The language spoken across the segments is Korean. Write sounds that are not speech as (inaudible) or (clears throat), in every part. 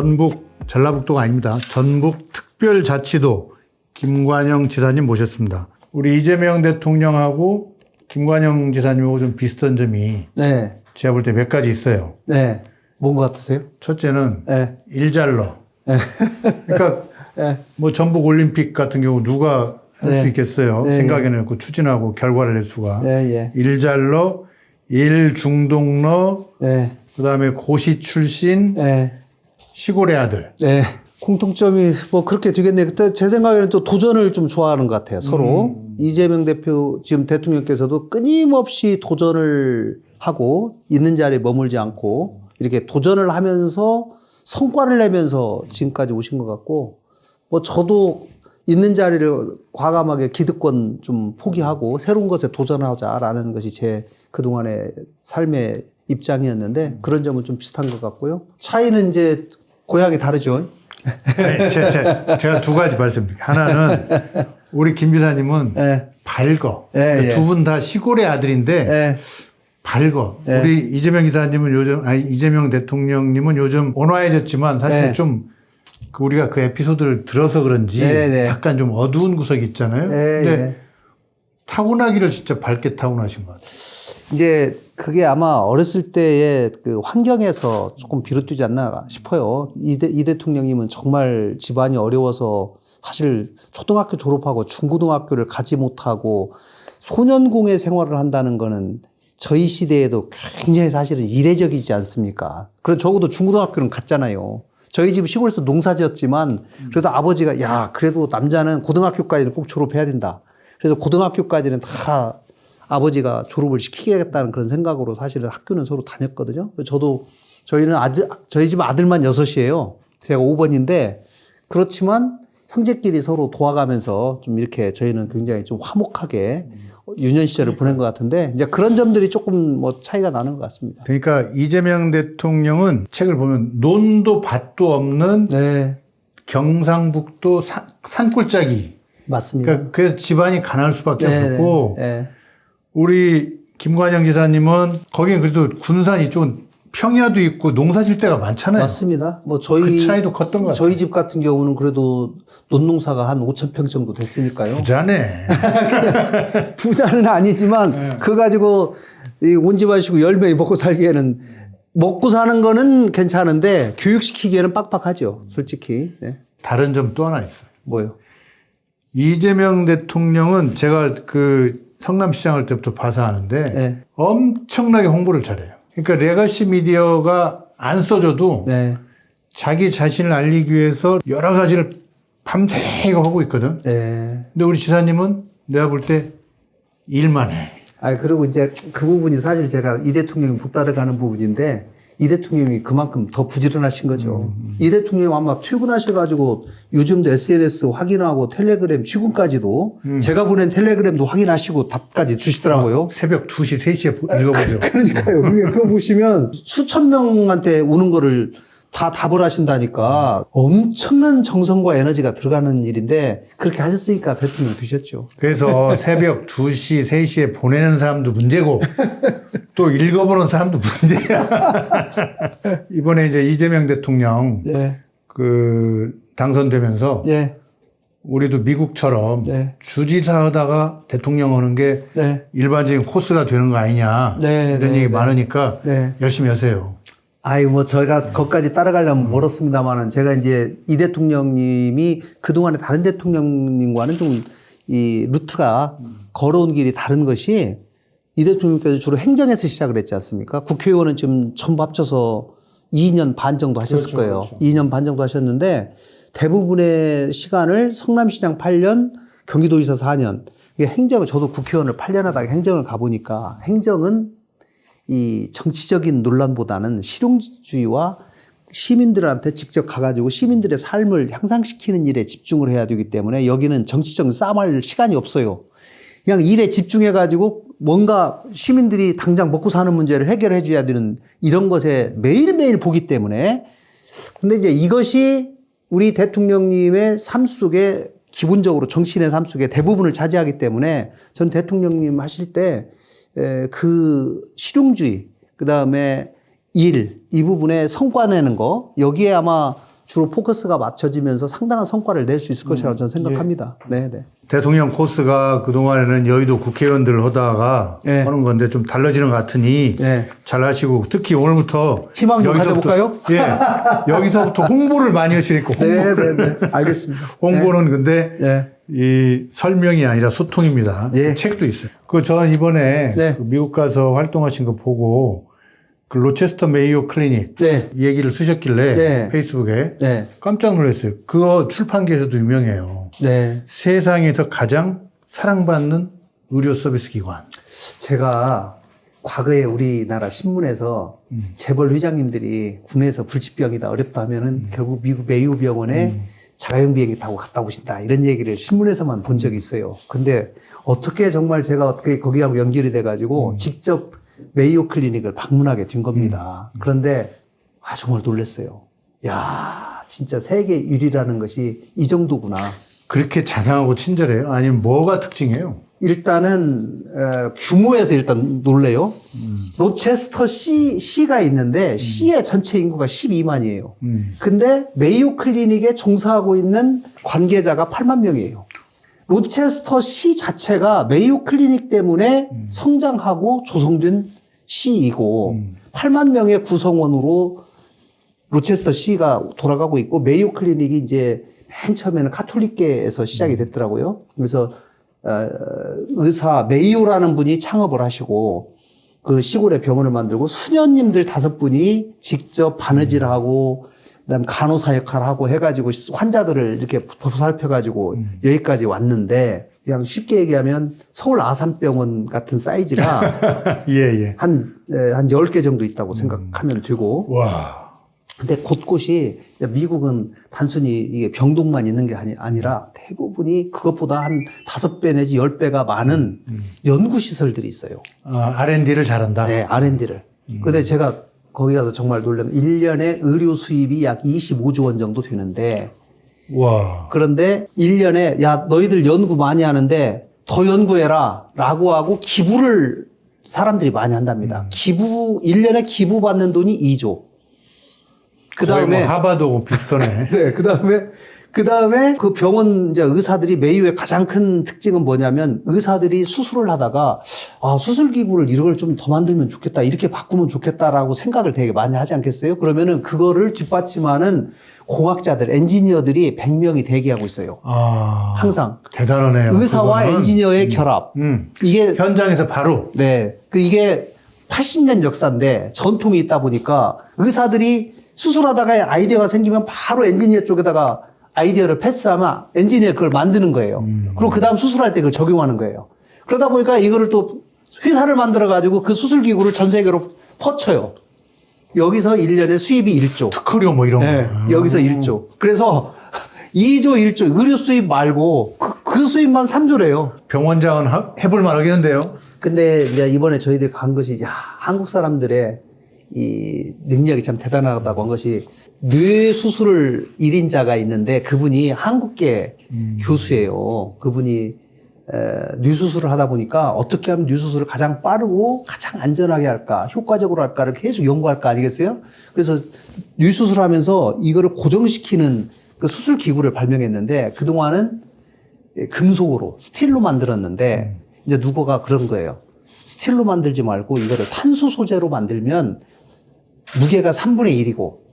전북 전라북도가 아닙니다. 전북 특별자치도 김관영 지사님 모셨습니다. 우리 이재명 대통령하고 김관영 지사님하고 좀 비슷한 점이 네. 제가 볼 때 몇 가지 있어요. 네. 뭔것 같으세요? 첫째는 네. 일잘러. 그러니까 (laughs) 네. 뭐 전북 올림픽 같은 경우 누가 할수 네. 있겠어요. 네. 생각해내고 추진하고 결과를 낼 수가. 네, 예. 일잘러, 일중동러, 네. 그 다음에 고시 출신, 네. 시골의 아들. 네. 공통점이 뭐 그렇게 되겠네. 그때 제 생각에는 또 도전을 좀 좋아하는 것 같아요. 서로. 이재명 대표, 지금 대통령께서도 끊임없이 도전을 하고 있는 자리에 머물지 않고 이렇게 도전을 하면서 성과를 내면서 지금까지 오신 것 같고 뭐 저도 있는 자리를 과감하게 기득권 좀 포기하고 새로운 것에 도전하자라는 것이 제 그동안의 삶의 입장이었는데 그런 점은 좀 비슷한 것 같고요. 차이는 이제 고향이 다르죠. 아니, 제, 제, 제가 두 가지 말씀드릴게요. 하나는 우리 김 비사님은 예. 밝어. 예, 예. 두분 다 시골의 아들인데 예. 밝어. 예. 우리 이재명 기사님은 요즘, 아니, 이재명 대통령님은 요즘 온화해졌지만 사실 네. 좀그 우리가 그 에피소드를 들어서 그런지 네, 네. 약간 좀 어두운 구석이 있잖아요. 예, 근데 예. 타고나기를 진짜 밝게 타고나신 것 같아요. 이제 그게 아마 어렸을 때의 그 환경에서 조금 비롯되지 않나 싶어요. 이, 대, 이 대통령님은 정말 집안이 어려워서 사실 초등학교 졸업하고 중고등학교를 가지 못하고 소년공의 생활을 한다는 거는 저희 시대에도 굉장히 사실은 이례적이지 않습니까? 그래도 적어도 중고등학교는 갔잖아요. 저희 집 시골에서 농사 지었지만 그래도 아버지가 야, 그래도 남자는 고등학교까지는 꼭 졸업해야 된다. 그래서 고등학교까지는 다 아버지가 졸업을 시키겠다는 그런 생각으로 사실은 학교는 서로 다녔거든요. 저도 저희는 아들, 저희 집 아들만 여섯이에요. 제가 5번인데 그렇지만 형제끼리 서로 도와가면서 좀 이렇게 저희는 굉장히 좀 화목하게 유년 시절을 보낸 것 같은데 이제 그런 점들이 조금 뭐 차이가 나는 것 같습니다. 그러니까 이재명 대통령은 책을 보면 논도 밭도 없는 네. 경상북도 산, 산골짜기. 맞습니다. 그러니까 그래서 집안이 가난할 수밖에 네, 없었고 네. 우리 김관영 지사님은 거기는 그래도 군산 이쪽은 평야도 있고 농사질 때가 많잖아요. 맞습니다. 뭐 저희 그 차이도 컸던 것 같아요. 저희 집 같은 경우는 그래도 논농사가 한 5천 평 정도 됐으니까요. 부자네. (laughs) 부자는 아니지만 그거 가지고 온 집안시고 열명이 먹고 살기에는 먹고 사는 거는 괜찮은데 교육시키기에는 빡빡하죠. 솔직히. 네. 다른 점 또 하나 있어요. 뭐요? 이재명 대통령은 제가 그 성남시장할 때부터 봐서 아는데 네. 엄청나게 홍보를 잘해요. 그러니까 레거시 미디어가 안 써줘도 네. 자기 자신을 알리기 위해서 여러 가지를 밤새고 하고 있거든. 네. 근데 우리 지사님은 내가 볼 때 일만 해. 아, 그리고 이제 그 부분이 사실 제가 이 대통령이 못 따라가는 부분인데 이 대통령이 그만큼 더 부지런하신 거죠. 이 대통령이 아마 퇴근하셔가지고 요즘도 SNS 확인하고 텔레그램 지금까지도 제가 보낸 텔레그램도 확인하시고 답까지 주시더라고요. 새벽 2시, 3시에 읽어보세요. (laughs) 그러니까요. 그게 그거 보시면 수천 명한테 오는 거를 다 답을 하신다니까 엄청난 정성과 에너지가 들어가는 일인데 그렇게 하셨으니까 대통령 되셨죠. 그래서 (laughs) 새벽 2시, 3시에 보내는 사람도 문제고 (laughs) 또 읽어보는 사람도 문제야. (laughs) 이번에 이제 이재명 대통령 예. 그 당선되면서 예. 우리도 미국처럼 네. 주지사 하다가 대통령 하는 게 네. 일반적인 코스가 되는 거 아니냐 네, 이런 네, 얘기 네. 많으니까 네. 열심히 하세요. 아이, 뭐, 저희가 거기까지 따라가려면 멀었습니다만은 제가 이제 이 대통령님이 그동안에 다른 대통령님과는 좀 이 루트가 걸어온 길이 다른 것이 이 대통령께서 주로 행정에서 시작을 했지 않습니까? 국회의원은 지금 전부 합쳐서 2년 반 정도 하셨을 그렇죠, 거예요. 그렇죠. 2년 반 정도 하셨는데 대부분의 시간을 성남시장 8년, 경기도지사 4년. 이게 행정을, 저도 국회의원을 8년 하다가 행정을 가보니까 행정은 이 정치적인 논란보다는 실용주의와 시민들한테 직접 가가지고 시민들의 삶을 향상시키는 일에 집중을 해야 되기 때문에 여기는 정치적인 싸움할 시간이 없어요. 그냥 일에 집중해가지고 뭔가 시민들이 당장 먹고 사는 문제를 해결해 줘야 되는 이런 것에 매일매일 보기 때문에 근데 이제 이것이 우리 대통령님의 삶 속에 기본적으로 정치인의 삶 속에 대부분을 차지하기 때문에 전 대통령님 하실 때 그 실용주의, 그 다음에 일, 이 부분에 성과 내는 거 여기에 아마 주로 포커스가 맞춰지면서 상당한 성과를 낼 수 있을 것이라고 저는 생각합니다. 네, 네. 대통령 코스가 그동안에는 여의도 국회의원들을 하다가 네. 하는 건데 좀 달라지는 것 같으니 네. 잘 하시고 특히 오늘부터 희망 좀 가져볼까요? 예. 여기서부터 홍보를 많이 하시니까 홍보. 네, 네, 네. 알겠습니다. (laughs) 홍보는 근데 네. 이 설명이 아니라 소통입니다. 예. 책도 있어요. 그 저는 이번에 네. 그 미국 가서 활동하신 거 보고 그 로체스터 메이오 클리닉 네. 이 얘기를 쓰셨길래 네. 페이스북에 네. 깜짝 놀랐어요. 그거 출판계에서도 유명해요. 네. 세상에서 가장 사랑받는 의료 서비스 기관. 제가 과거에 우리나라 신문에서 재벌 회장님들이 국내에서 불치병이다 어렵다 하면은 결국 미국 메이오 병원에 자가용 비행기 타고 갔다 오신다 이런 얘기를 신문에서만 본 적이 있어요. 근데 어떻게 정말 제가 어떻게 거기하고 연결이 돼가지고 직접 메이오 클리닉을 방문하게 된 겁니다. 그런데 아 정말 놀랐어요. 야 진짜 세계 1위라는 것이 이 정도구나. 그렇게 자상하고 친절해요? 아니면 뭐가 특징이에요? 일단은 어, 규모에서 일단 놀래요. 로체스터 시 시가 있는데 시의 전체 인구가 12만이에요. 음. 근데 메이오 클리닉에 종사하고 있는 관계자가 8만 명이에요. 로체스터 시 자체가 메이오 클리닉 때문에 성장하고 조성된 시이고 8만 명의 구성원으로 로체스터 시가 돌아가고 있고 메이오 클리닉이 이제 맨 처음에는 카톨릭계에서 시작이 됐더라고요. 그래서 어, 의사 메이오라는 분이 창업을 하시고 그 시골에 병원을 만들고 수녀님들 다섯 분이 직접 바느질하고 그다음 간호사 역할을 하고 해가지고 환자들을 이렇게 보살펴가지고 여기까지 왔는데 그냥 쉽게 얘기하면 서울 아산병원 같은 사이즈가 (laughs) 예, 예. 한, 에, 한 10개 정도 있다고 생각하면 되고 와. 근데 곳곳이 미국은 단순히 이게 병동만 있는 게 아니, 아니라 대부분이 그것보다 한 다섯 배 내지 열 배가 많은 연구시설들이 있어요. 아, R&D를 잘한다. 네, R&D를. 근데 제가 거기 가서 정말 놀라면 1년에 의료 수입이 약 25조 원 정도 되는데 와. 그런데 1년에 야, 너희들 연구 많이 하는데 더 연구해라 라고 하고 기부를 사람들이 많이 한답니다. 기부, 1년에 기부 받는 돈이 2조. 그 거의 다음에 뭐 비슷하네. (laughs) 네, 그 다음에, 그 다음에 그 병원 이제 의사들이 메이오의 가장 큰 특징은 뭐냐면 의사들이 수술을 하다가 아, 수술기구를 이걸 좀 더 만들면 좋겠다. 이렇게 바꾸면 좋겠다라고 생각을 되게 많이 하지 않겠어요? 그러면은 그거를 뒷받침하는 공학자들, 엔지니어들이 100명이 대기하고 있어요. 아. 항상. 대단하네요. 의사와 그거는. 엔지니어의 결합. 음. 이게 현장에서 바로. 네. 그 이게 80년 역사인데 전통이 있다 보니까 의사들이 수술하다가 아이디어가 생기면 바로 엔지니어 쪽에다가 아이디어를 패스하면 엔지니어 그걸 만드는 거예요. 그리고 그 다음 수술할 때 그걸 적용하는 거예요. 그러다 보니까 이거를 또 회사를 만들어 가지고 그 수술 기구를 전 세계로 퍼쳐요. 여기서 1년에 수입이 1조. 특허료 뭐 이런 네, 거. 여기서 1조. 그래서 2조, 1조. 의료 수입 말고 그, 그 수입만 3조래요. 병원장은 하- 해볼 만하겠는데요. 근데 이제 이번에 저희들이 간 것이 야, 한국 사람들의 이 능력이 참 대단하다고 한 것이 뇌 수술을 1인자가 있는데 그분이 한국계 교수예요. 그분이 에, 뇌 수술을 하다 보니까 어떻게 하면 뇌 수술을 가장 빠르고 가장 안전하게 할까, 효과적으로 할까를 계속 연구할 거 아니겠어요? 그래서 뇌 수술하면서 이거를 고정시키는 그 수술 기구를 발명했는데 그동안은 예, 금속으로 스틸로 만들었는데 이제 누구가 그런 거예요. 스틸로 만들지 말고 이거를 탄소 소재로 만들면 무게가 3분의 1이고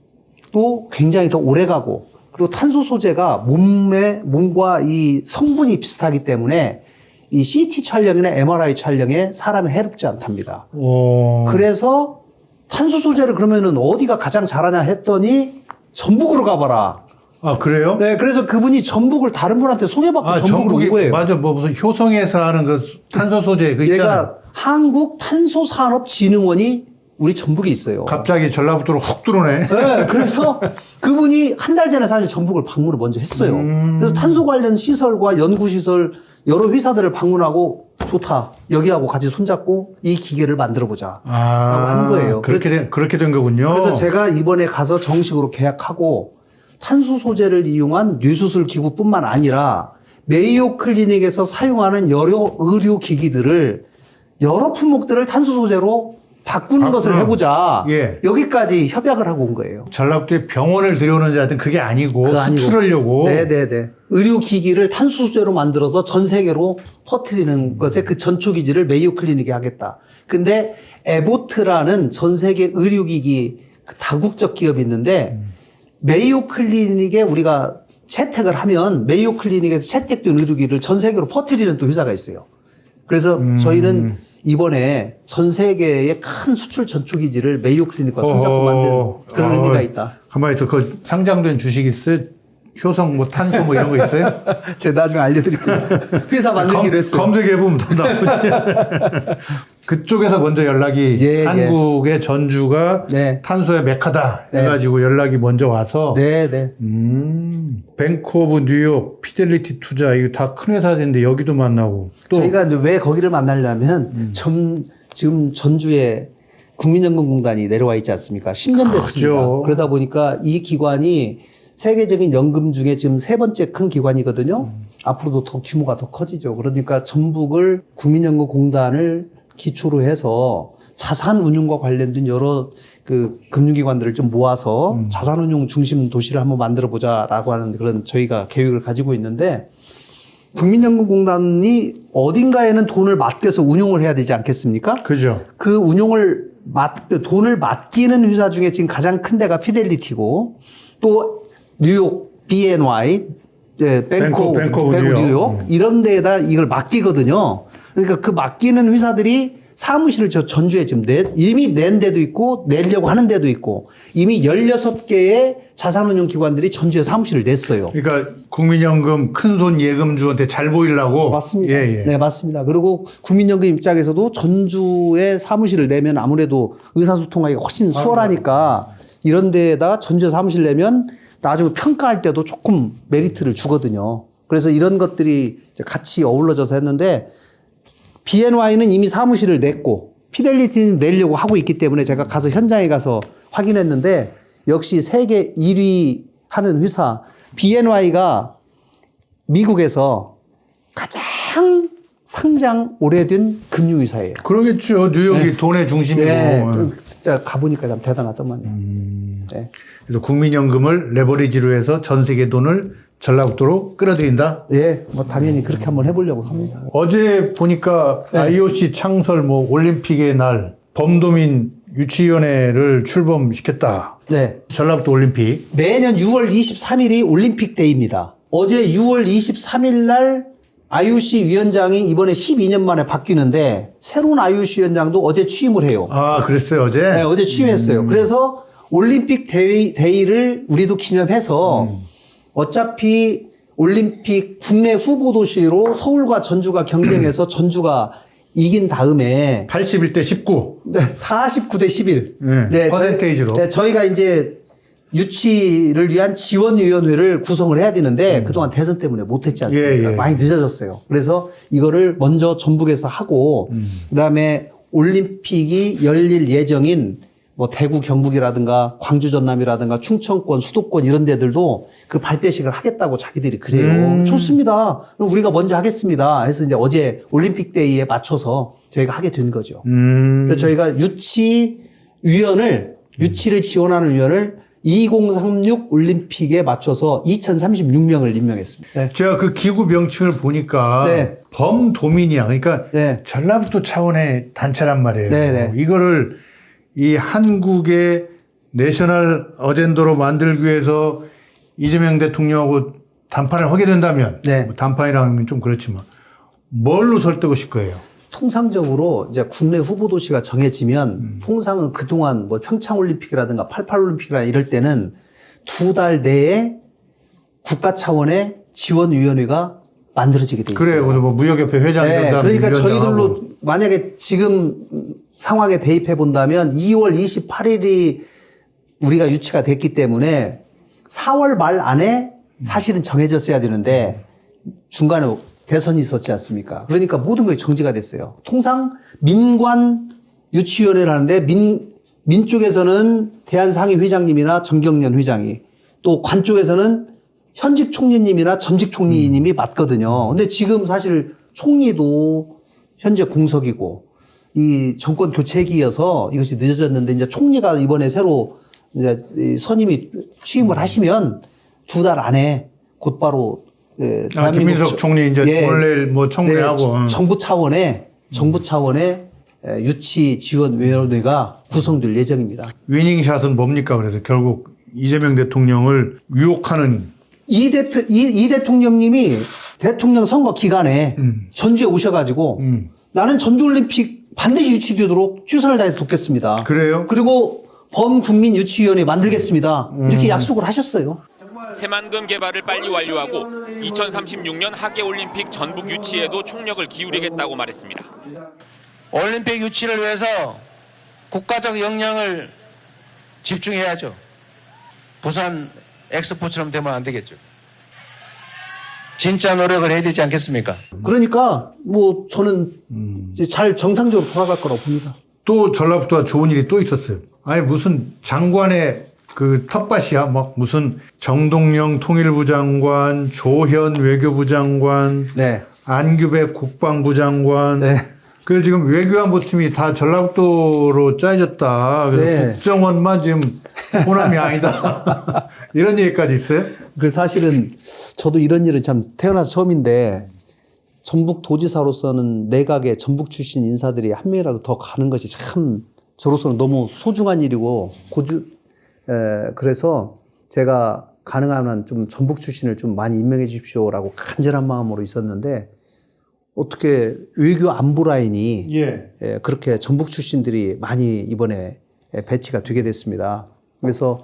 또 굉장히 더 오래 가고 그리고 탄소 소재가 몸에 몸과 이 성분이 비슷하기 때문에 이 CT 촬영이나 MRI 촬영에 사람이 해롭지 않답니다. 어. 그래서 탄소 소재를 그러면은 어디가 가장 잘하냐 했더니 전북으로 가봐라. 아, 그래요? 네, 그래서 그분이 전북을 다른 분한테 소개받고 아, 전북으로 온 거예요. 맞아. 뭐 무슨 효성에서 하는 그 탄소 소재 그 있잖아요. 얘가 한국 탄소산업진흥원이 우리 전북에 있어요. 갑자기 전라북도로 훅 들어오네. 네, 그래서 그분이 한 달 전에 사실 전북을 방문을 먼저 했어요. 음. 그래서 탄소 관련 시설과 연구시설 여러 회사들을 방문하고 좋다. 여기하고 같이 손잡고 이 기계를 만들어 보자. 아, 한 거예요. 그렇게 된, 그렇게 된 거군요. 그래서 제가 이번에 가서 정식으로 계약하고 탄소 소재를 이용한 뇌수술 기구뿐만 아니라 메이오 클리닉에서 사용하는 여러 의료 기기들을 여러 품목들을 탄소 소재로 바꾸는 아, 것을 음. 해보자. 예. 여기까지 협약을 하고 온 거예요. 전라북도에 병원을 들여오는지 하여튼 그게 아니고 그거 아니고. 수출하려고 네네네. 의료기기를 탄소 소재로 만들어서 전 세계로 퍼뜨리는 것에 그 전초 기지를 메이오 클리닉에 하겠다. 근데 에보트라는 전 세계 의료기기 그 다국적 기업이 있는데 메이오 클리닉에 우리가 채택을 하면 메이오 클리닉에서 채택된 의료기를 전 세계로 퍼뜨리는 또 회사가 있어요. 그래서 음. 저희는 이번에 전 세계의 큰 수출 전초 기지를 메이오 클리닉과 손잡고 어허. 만든 그런 어, 의미가 있다. 가만히 있어. 그 상장된 주식 있어요? 효성 뭐 탄소 뭐 이런 거 있어요? (laughs) 제가 나중에 알려드릴게요. (laughs) 회사 만들기로 했어요. 검색해보면 더 나오지. (laughs) 그쪽에서 먼저 연락이 예, 예. 한국의 전주가 네. 탄소의 메카다 네. 해가지고 연락이 먼저 와서 네, 네. 음, 뱅크 오브 뉴욕, 피델리티 투자 이거 다 큰 회사인데 여기도 만나고 또 음. 저희가 왜 거기를 만나려면 전, 지금 전주에 국민연금공단이 내려와 있지 않습니까? 10년 됐습니다. 그죠. 그러다 보니까 이 기관이 세계적인 연금 중에 지금 세 번째 큰 기관이거든요. 음. 앞으로도 더 규모가 더 커지죠. 그러니까 전북을 국민연금공단을 기초로 해서 자산 운용과 관련된 여러 그 금융기관들을 좀 모아서 음. 자산 운용 중심 도시를 한번 만들어 보자라고 하는 그런 저희가 계획을 가지고 있는데 국민연금공단이 어딘가에는 돈을 맡겨서 운용을 해야 되지 않겠습니까? 그죠. 그 운용을 맡, 돈을 맡기는 회사 중에 지금 가장 큰 데가 피델리티고 또 뉴욕 BNY, 예, 뱅크 오브 뱅크 뉴욕. 뉴욕 음. 이런 데에다 이걸 맡기거든요. 그러니까 그 맡기는 회사들이 사무실을 저 전주에 지금 내, 이미 낸 데도 있고 내려고 하는 데도 있고 이미 16개의 자산운용 기관들이 전주에 사무실을 냈어요. 그러니까 국민연금 큰손 예금주한테 잘 보이려고 맞습니다. 예, 예. 네, 맞습니다. 그리고 국민연금 입장에서도 전주에 사무실을 내면 아무래도 의사소통하기가 훨씬 수월하니까 이런 데에다가 전주에 사무실 내면 나중에 평가할 때도 조금 메리트를 주거든요. 그래서 이런 것들이 같이 어우러져서 했는데 BNY는 이미 사무실을 냈고 피델리티는 내려고 하고 있기 때문에 제가 가서 현장에 가서 확인했는데 역시 세계 1위 하는 회사 BNY가 미국에서 가장 상장 오래된 금융회사예요. 그러겠죠. 뉴욕이 돈의 중심이고. 네, 진짜 가보니까 참 대단하더만요. 음. 네. 그래서 국민연금을 레버리지로 해서 전 세계 돈을 전라북도로 끌어들인다. 예, 뭐 당연히 그렇게 한번 해보려고 합니다. 어제 보니까 네. IOC 창설 뭐 올림픽의 날 범도민 유치위원회를 출범시켰다. 네. 전라북도 올림픽. 매년 6월 23일이 올림픽 데이입니다. 어제 6월 23일 날 IOC 위원장이 이번에 12년 만에 바뀌는데 새로운 IOC 위원장도 어제 취임을 해요. 아, 그랬어요, 어제? 네, 어제 취임했어요. 그래서 올림픽 데이, 데이를 우리도 기념해서 어차피 올림픽 국내 후보 도시로 서울과 전주가 경쟁해서 (clears throat) 전주가 이긴 다음에 81대 19. 네, 49대 11. 네, 퍼센테이지로. 저희, 네, 저희가 이제 유치를 위한 지원위원회를 구성을 해야 되는데 그동안 대선 때문에 못했지 않습니까? 음. 예, 예. 많이 늦어졌어요. 그래서 이거를 먼저 전북에서 하고 음. 그다음에 올림픽이 열릴 예정인 뭐 대구 경북이라든가 광주 전남이라든가 충청권 수도권 이런 데들도 그 발대식을 하겠다고 자기들이 그래요. 음. 좋습니다. 그럼 우리가 먼저 하겠습니다. 해서 이제 어제 올림픽 데이에 맞춰서 저희가 하게 된 거죠. 음. 그래서 저희가 유치 위원을 유치를 지원하는 위원을 2036 올림픽에 맞춰서 2036명을 임명했습니다. 네. 제가 그 기구 명칭을 보니까 네. 범도민이야. 그러니까 네. 전라북도 차원의 단체란 말이에요. 네, 네. 이거를 이 한국의 내셔널 어젠더로 만들기 위해서 이재명 대통령하고 담판을 하게 된다면 네. 뭐 담판이라는 건좀 그렇지만 뭘로 설득하실 거예요? 통상적으로 이제 국내 후보 도시가 정해지면 음. 통상은 그동안 뭐 평창 올림픽이라든가 88 올림픽이라 이럴 때는 두 달 내에 국가 차원의 지원 위원회가 만들어지게 돼 있어요. 그래요. 그래서 뭐 무역협회 회장 네, 된다. 그러니까. 저희들로 만약에 지금 상황에 대입해 본다면 2월 28일이 우리가 유치가 됐기 때문에 4월 말 안에 사실은 정해졌어야 되는데 중간에 대선이 있었지 않습니까? 그러니까 모든 것이 정지가 됐어요. 통상 민관 유치위원회를 하는데 민, 민 쪽에서는 대한상위 회장님이나 정경련 회장이 또 관 쪽에서는 현직 총리님이나 전직 총리님이 맞거든요. 근데 지금 사실 총리도 현재 공석이고 이 정권 교체기여서 이것이 늦어졌는데 이제 총리가 이번에 새로 이제 이 선임이 취임을 하시면 두 달 안에 곧바로 예, 아, 김민석 저- 총리 이제 예, 오늘 내일 뭐 청문회하고 네, 응. 정부 차원의 정부 차원의 에, 유치 지원 위원회가 구성될 예정입니다. 위닝샷은 뭡니까? 그래서 결국 이재명 대통령을 유혹하는 이 대표 이, 이 대통령님이 대통령 선거 기간에 음. 전주에 오셔가지고 음. 나는 전주올림픽 반드시 유치되도록 최선을 다해서 돕겠습니다. 그래요? 그리고 범국민 유치위원회 만들겠습니다. 음. 이렇게 약속을 하셨어요. 새만금 개발을 빨리 완료하고 2036년 하계올림픽 전북 유치에도 총력을 기울이겠다고 말했습니다. 올림픽 유치를 위해서 국가적 역량을 집중해야죠. 부산 엑스포처럼 되면 안 되겠죠. 진짜 노력을 해야 되지 않겠습니까? 그러니까 뭐 저는 음. 이제 잘 정상적으로 돌아갈 거라고 봅니다. 또 전라북도가 좋은 일이 또 있었어요. 아니 무슨 장관의 그 텃밭이야. 막 무슨 정동영 통일부 장관, 조현 외교부 장관, 네. 안규백 국방부 장관. 네. 그 지금 외교안보 팀이 다 전라북도로 짜여졌다. 그래서 네. 국정원만 지금 호남이 아니다. (laughs) 이런 얘기까지 있어요. 그 사실은 저도 이런 일은 참 태어나서 처음인데 전북 도지사로서는 내각에 전북 출신 인사들이 한 명이라도 더 가는 것이 참 저로서는 너무 소중한 일이고 고주 에, 그래서 제가 가능한 한 좀 전북 출신을 좀 많이 임명해 주십시오라고 간절한 마음으로 있었는데 어떻게 외교 안보 라인이 예. 예, 그렇게 전북 출신들이 많이 이번에 배치가 되게 됐습니다. 그래서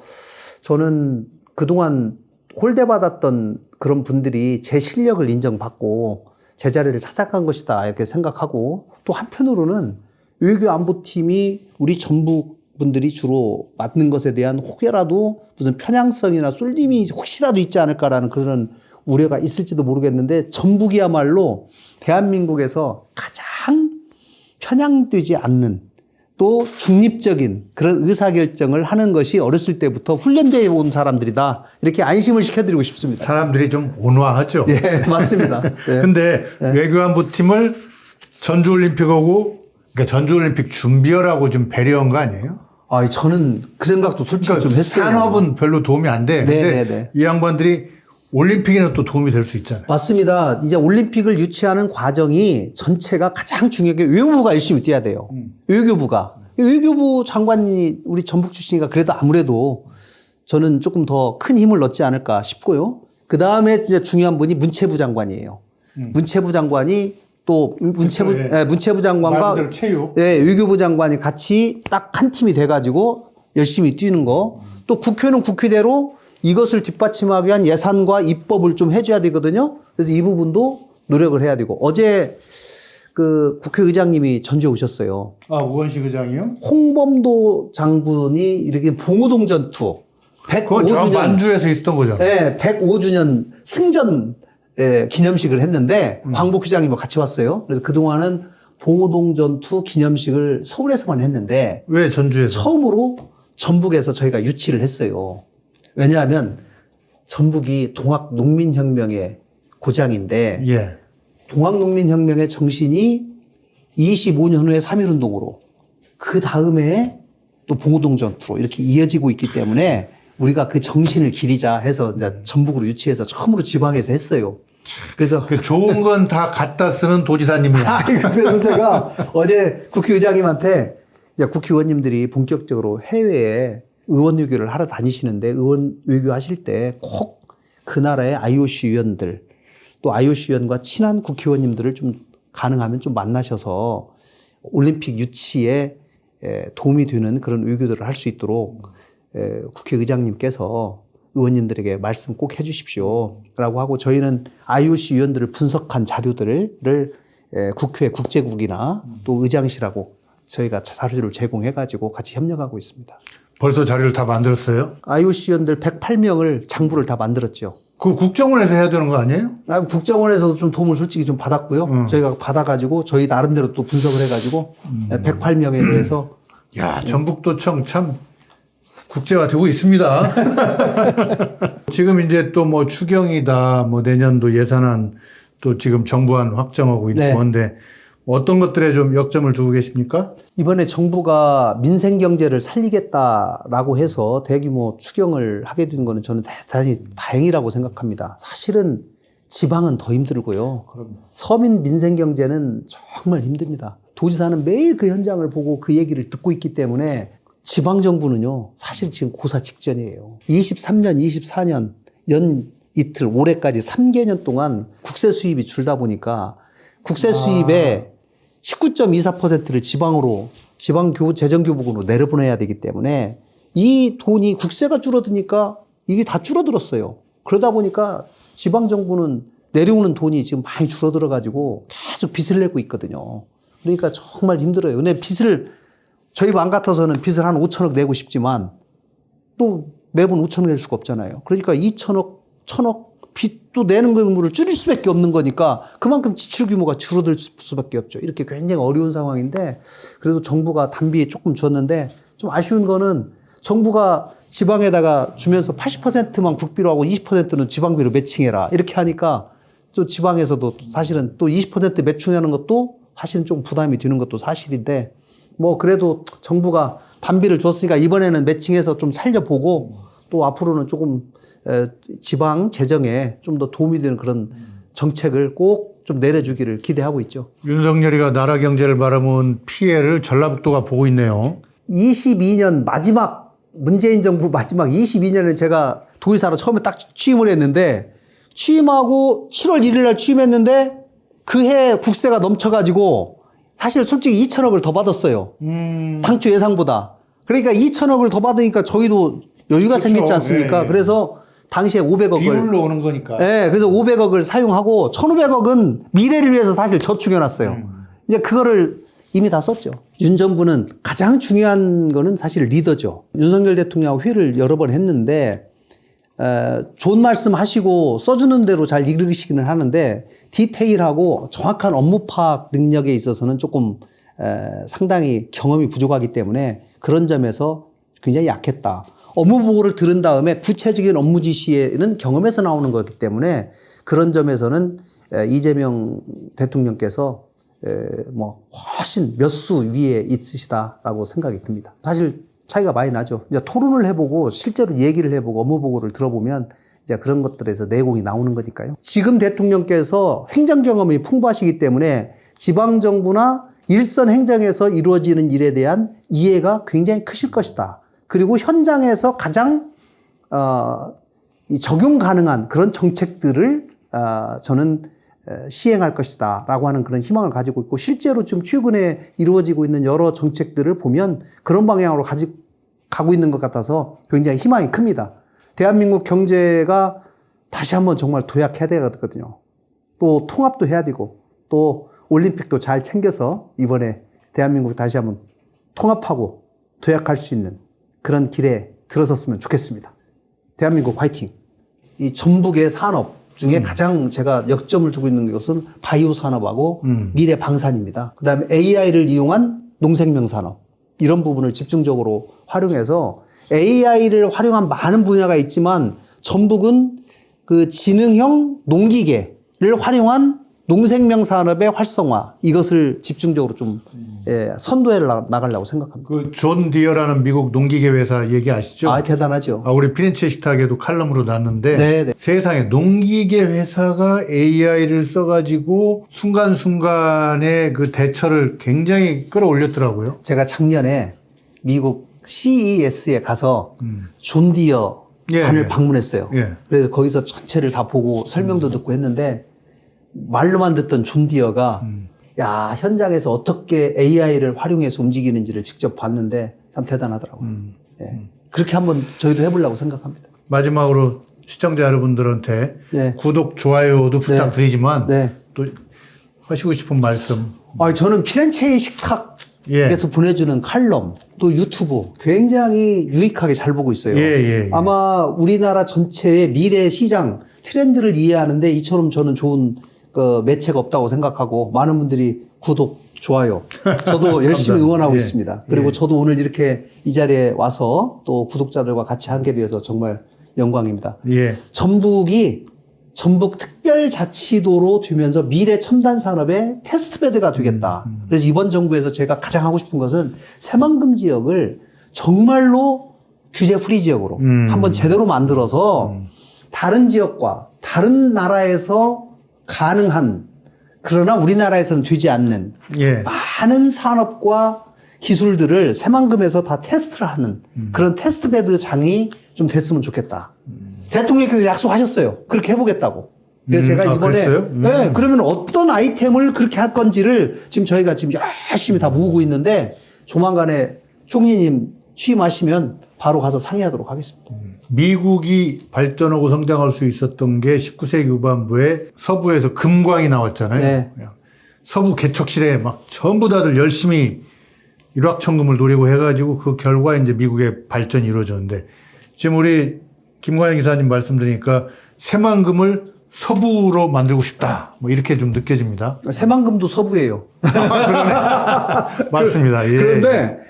저는 그동안 홀대받았던 그런 분들이 제 실력을 인정받고 제 자리를 찾아간 것이다 이렇게 생각하고 또 한편으로는 외교 안보팀이 우리 전북 분들이 주로 맡는 것에 대한 혹여라도 무슨 편향성이나 쏠림이 혹시라도 있지 않을까라는 그런 우려가 있을지도 모르겠는데 전북이야말로 대한민국에서 가장 편향되지 않는 또 중립적인 그런 의사결정을 하는 것이 어렸을 때부터 훈련되어 온 사람들이다. 이렇게 안심을 시켜드리고 싶습니다. 사람들이 좀 온화하죠. 예, 맞습니다. (laughs) 예. 근데 외교안보 팀을 전주올림픽하고 그러니까 전주올림픽 준비하라고 좀 배려한 거 아니에요? 아, 저는 그 생각도 솔직히 좀 했어요. 산업은 별로 도움이 안 돼. 네, 근데 네, 네. 이 양반들이 올림픽에는 또 도움이 될 수 있잖아요. 맞습니다. 이제 올림픽을 유치하는 과정이 전체가 가장 중요하게 외교부가 열심히 뛰어야 돼요. 외교부가. 외교부 장관이 우리 전북 출신이니까 그래도 아무래도 저는 조금 더 큰 힘을 넣지 않을까 싶고요. 그 다음에 이제 중요한 분이 문체부 장관이에요. 문체부 장관이 또 문체부, 음. 그쵸, 예. 예, 문체부 말 장관과. 예, 외교부 장관이 같이 딱 한 팀이 돼가지고 열심히 뛰는 거. 또 국회는 국회대로 이것을 뒷받침하기 위한 예산과 입법을 좀 해줘야 되거든요. 그래서 이 부분도 노력을 해야 되고. 어제 그 국회의장님이 전주에 오셨어요. 아 우원식 의장이요? 홍범도 장군이 이렇게 봉오동 전투 그건 저 105주년 만주에서 있었던 거잖아요. 네, 105주년 승전 예, 기념식을 했는데 음. 광복 회장님과 같이 왔어요. 그래서 그 동안은 봉오동 전투 기념식을 서울에서만 했는데 왜 전주에서? 처음으로 전북에서 저희가 유치를 했어요. 왜냐하면 전북이 동학 농민혁명의 고장인데 예. 동학 농민혁명의 정신이 25년 후에 3.1운동으로 그 다음에 또 봉오동 전투로 이렇게 이어지고 있기 때문에 우리가 그 정신을 기리자 해서 이제 전북으로 유치해서 처음으로 지방에서 했어요. 그래서 그 좋은 건 다 갖다 쓰는 도지사님이야. (laughs) 그래서 제가 어제 국회의장님한테 이제 국회의원님들이 본격적으로 해외에 의원 외교를 하러 다니시는데 의원 외교 하실 때 꼭 그 나라의 IOC 위원들 또 IOC 위원과 친한 국회의원님들을 좀 가능하면 좀 만나셔서 올림픽 유치에 에, 도움이 되는 그런 외교들을 할 수 있도록 에, 국회의장님께서 의원님들에게 말씀 꼭 해주십시오. 라고 하고 저희는 IOC 위원들을 분석한 자료들을 에, 국회 국제국이나 또 의장실하고 저희가 자료를 제공해가지고 같이 협력하고 있습니다. 벌써 자료를 다 만들었어요? IOC 위원들 108명을 장부를 다 만들었죠. 그 국정원에서 해야 되는 거 아니에요? 아, 국정원에서도 좀 도움을 솔직히 좀 받았고요. 저희가 받아가지고 저희 나름대로 또 분석을 해가지고 108명에 대해서 (clears throat) 야, 전북도청 참 국제화 되고 있습니다. (laughs) 지금 이제 또 뭐 추경이다, 뭐 내년도 예산안 또 지금 정부안 확정하고 있고 네. 한데 어떤 것들에 좀 역점을 두고 계십니까? 이번에 정부가 민생 경제를 살리겠다라고 해서 대규모 추경을 하게 된 거는 저는 대단히 다행이라고 생각합니다. 사실은 지방은 더 힘들고요. 서민 민생 경제는 정말 힘듭니다. 도지사는 매일 그 현장을 보고 그 얘기를 듣고 있기 때문에 지방 정부는요. 사실 지금 고사 직전이에요. 23년, 24년 연 이틀 올해까지 3개년 동안 국세 수입이 줄다 보니까 국세 수입의 19.24%를 지방으로 지방 교 재정 교부금으로 내려보내야 되기 때문에 이 돈이 국세가 줄어드니까 이게 다 줄어들었어요. 그러다 보니까 지방 정부는 내려오는 돈이 지금 많이 줄어들어 가지고 계속 빚을 내고 있거든요. 그러니까 정말 힘들어요. 근데 빚을 저희 맘 같아서는 빚을 한 5천억 내고 싶지만 또 매번 5천억 낼 수가 없잖아요. 그러니까 2천억, 1천억 빚도 내는 규모를 줄일 수밖에 없는 거니까 그만큼 지출 규모가 줄어들 수밖에 없죠. 이렇게 굉장히 어려운 상황인데 그래도 정부가 단비에 조금 줬는데 좀 아쉬운 거는 정부가 지방에다가 주면서 80%만 국비로 하고 20%는 지방비로 매칭해라 이렇게 하니까 또 지방에서도 사실은 또 20% 매칭하는 것도 사실은 좀 부담이 되는 것도 사실인데 뭐 그래도 정부가 단비를 줬으니까 이번에는 매칭해서 좀 살려보고 또 앞으로는 조금 에, 지방 재정에 좀 더 도움이 되는 그런 정책을 꼭 좀 내려주기를 기대하고 있죠. 윤석열이가 나라 경제를 바라본 피해를 전라북도가 보고 있네요. 22년 마지막 문재인 정부 마지막 22년에 제가 도의사로 처음에 딱 취임을 했는데 취임하고 7월 1일 날 취임했는데 그해 국세가 넘쳐가지고 사실 솔직히 2천억을 더 받았어요. 당초 예상보다. 그러니까 2천억을 더 받으니까 저희도 여유가 그쵸. 생겼지 않습니까? 예, 예. 그래서 당시에 500억을 비율로 오는 거니까. 네, 그래서 500억을 사용하고 1,500억은 미래를 위해서 사실 저축해 놨어요. 이제 그거를 이미 다 썼죠. 윤 정부는 가장 중요한 거는 사실 리더죠. 윤석열 대통령하고 회의를 여러 번 했는데 에, 좋은 말씀 하시고 써주는 대로 잘 이르시기는 하는데 디테일하고 정확한 업무 파악 능력에 있어서는 조금 에, 상당히 경험이 부족하기 때문에 그런 점에서 굉장히 약했다. 업무 보고를 들은 다음에 구체적인 업무 지시에는 경험에서 나오는 거기 때문에 그런 점에서는 에, 이재명 대통령께서 에, 뭐 훨씬 몇 수 위에 있으시다라고 생각이 듭니다. 사실 차이가 많이 나죠. 이제 토론을 해보고 실제로 얘기를 해보고 업무 보고를 들어보면 이제 그런 것들에서 내공이 나오는 거니까요. 지금 대통령께서 행정 경험이 풍부하시기 때문에 지방 정부나 일선 행정에서 이루어지는 일에 대한 이해가 굉장히 크실 것이다. 그리고 현장에서 가장 어, 이 적용 가능한 그런 정책들을 어, 저는 에, 시행할 것이다 라고 하는 그런 희망을 가지고 있고 실제로 지금 최근에 이루어지고 있는 여러 정책들을 보면 그런 방향으로 가지, 가고 있는 것 같아서 굉장히 희망이 큽니다. 대한민국 경제가 다시 한번 정말 도약해야 되거든요. 또 통합도 해야 되고 또 올림픽도 잘 챙겨서 이번에 대한민국 다시 한번 통합하고 도약할 수 있는 그런 길에 들어섰으면 좋겠습니다. 대한민국 화이팅! 이 전북의 산업 중에 가장 제가 역점을 두고 있는 것은 바이오 산업하고 미래 방산입니다. 그 다음에 AI를 이용한 농생명 산업. 이런 부분을 집중적으로 활용해서 AI를 활용한 많은 분야가 있지만 전북은 그 지능형 농기계를 활용한 농생명 산업의 활성화 이것을 집중적으로 좀 예, 선도해 나- 나가려고 생각합니다. 그 존 디어라는 미국 농기계 회사 얘기 아시죠? 아 대단하죠. 아, 우리 피렌체 식탁에도 칼럼으로 났는데 네, 네. 세상에 농기계 회사가 AI를 써가지고 순간순간에 그 대처를 굉장히 끌어올렸더라고요. 제가 작년에 미국 CES에 가서 존 디어 예, 관을 예. 방문했어요. 예. 그래서 거기서 전체를 다 보고 설명도 듣고 했는데 말로만 듣던 존 디어가 야 현장에서 어떻게 AI를 활용해서 움직이는지를 직접 봤는데 참 대단하더라고요. 예. 그렇게 한번 저희도 해보려고 생각합니다. 마지막으로 시청자 여러분들한테 네. 구독, 좋아요도 부탁드리지만 네. 또 하시고 싶은 말씀. 아, 저는 피렌체의 식탁에서 보내주는 칼럼 또 유튜브 굉장히 유익하게 잘 보고 있어요. 예, 예, 예. 아마 우리나라 전체의 미래 시장 트렌드를 이해하는데 이처럼 저는 좋은 그 매체가 없다고 생각하고 많은 분들이 구독, 좋아요. 저도 (laughs) 열심히. 응원하고 예, 있습니다. 그리고 예. 저도 오늘 이렇게 이 자리에 와서 또 구독자들과 같이 하게 되어서 정말 영광입니다. 예. 전북이 전북 특별자치도로 되면서 미래 첨단 산업의 테스트베드가 되겠다. 그래서 이번 정부에서 제가 가장 하고 싶은 것은 새만금 지역을 정말로 규제 프리 지역으로 음. 한번 제대로 만들어서 다른 지역과 다른 나라에서 가능한 그러나 우리나라에서는 되지 않는 예. 많은 산업과 기술들을 새만금에서 다 테스트를 하는 음. 그런 테스트 베드 장이 좀 됐으면 좋겠다. 대통령께서 약속하셨어요. 그렇게 해보겠다고. 그래서 음, 제가 아, 이번에 그랬어요? 음. 네, 그러면 어떤 아이템을 그렇게 할 건지를 지금 저희가 지금 열심히 다 모으고 있는데 조만간에 총리님 취임하시면 바로 가서 상의하도록 하겠습니다. 미국이 발전하고 성장할 수 있었던 게 19세기 후반부에 서부에서 금광이 나왔잖아요. 네. 서부 개척실에 막 전부 다들 열심히 일확천금을 노리고 해가지고 그 결과 이제 미국의 발전이 이루어졌는데 지금 우리 김관영 기사님 말씀 드리니까 새만금을 서부로 만들고 싶다. 뭐 이렇게 좀 느껴집니다. 새만금도 서부예요. (laughs) 맞습니다. 예. 그런데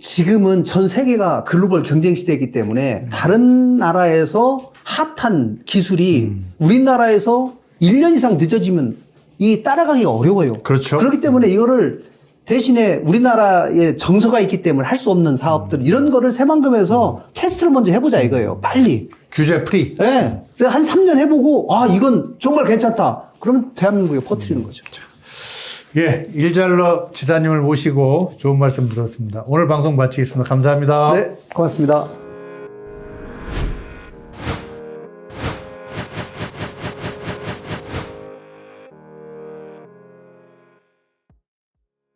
지금은 전 세계가 글로벌 경쟁 시대이기 때문에 다른 나라에서 핫한 기술이 음. 우리나라에서 1년 이상 늦어지면 이 따라가기가 어려워요. 그렇죠. 그렇기 때문에 이거를 대신에 우리나라에 정서가 있기 때문에 할 수 없는 사업들 음. 이런 거를 새만금에서 테스트를 먼저 해보자 이거예요. 빨리. 규제 프리. 예. 네. 그래서 한 3년 해보고 아 이건 정말 괜찮다. 그러면 대한민국에 퍼뜨리는 거죠. 예, 일잘러 지사님을 모시고 좋은 말씀 들었습니다. 오늘 방송 마치겠습니다. 감사합니다. 네, 고맙습니다.